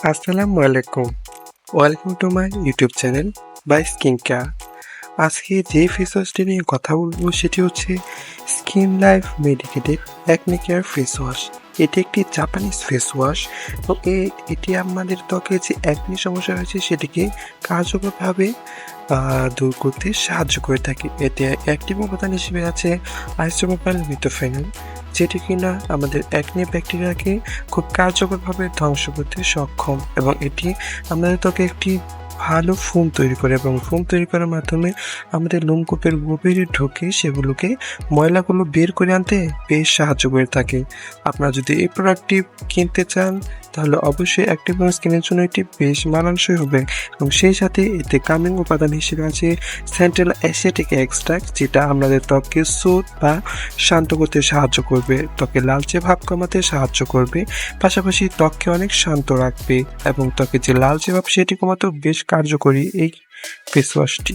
আসসালামু আলাইকুম। Welcome to my YouTube channel by skin care আজকে যে ফেস ওয়াশটি নিয়ে কথা বলব সেটি হচ্ছে skin life medicated acne care face wash এটি একটি জাপানিজ ফেস ওয়াশ তো এটি আমাদের ত্বকে যে অ্যাকনি সমস্যা রয়েছে সেটিকে কার্যকরভাবে দূর করতে সাহায্য করে থাকে। এতে অ্যাক্টিভ উপাদান হিসেবে আছে আইসোপ্রোপাইল মিথোফেনল যেটি কিনা আমাদের অ্যাকনে ব্যাকটেরিয়াকে খুব কার্যকরভাবে ধ্বংস করতে সক্ষম এবং এটি আমাদের ত্বকে একটি ভালো ফোম তৈরি করে এবং ফোম তৈরি করার মাধ্যমে আমাদের লোমকূপের গভীরে ঢোকে সেগুলোকে ময়লাগুলো বের করে আনতে বেশ সাহায্য করে থাকে। আপনারা যদি এই প্রোডাক্টটি কিনতে চান, তাহলে অবশ্যই অ্যাক্টিভ স্কিনের জন্য এটি বেশ মানানসই হবে এবং সেই সাথে এতে কামিং উপাদান হিসেবে আছে সেন্ট্রাল অ্যাসিটিক এক্সট্রাক্ট যেটা আমাদের ত্বককে সুদ বা শান্ত করতে সাহায্য করবে। ত্বকে লালচে ভাব কমাতে সাহায্য করবে, পাশাপাশি ত্বককে অনেক শান্ত রাখবে এবং ত্বকে যে লালচে ভাব সেটি কমাতেও বেশ কার্যকরী এই ফেস ওয়াশটি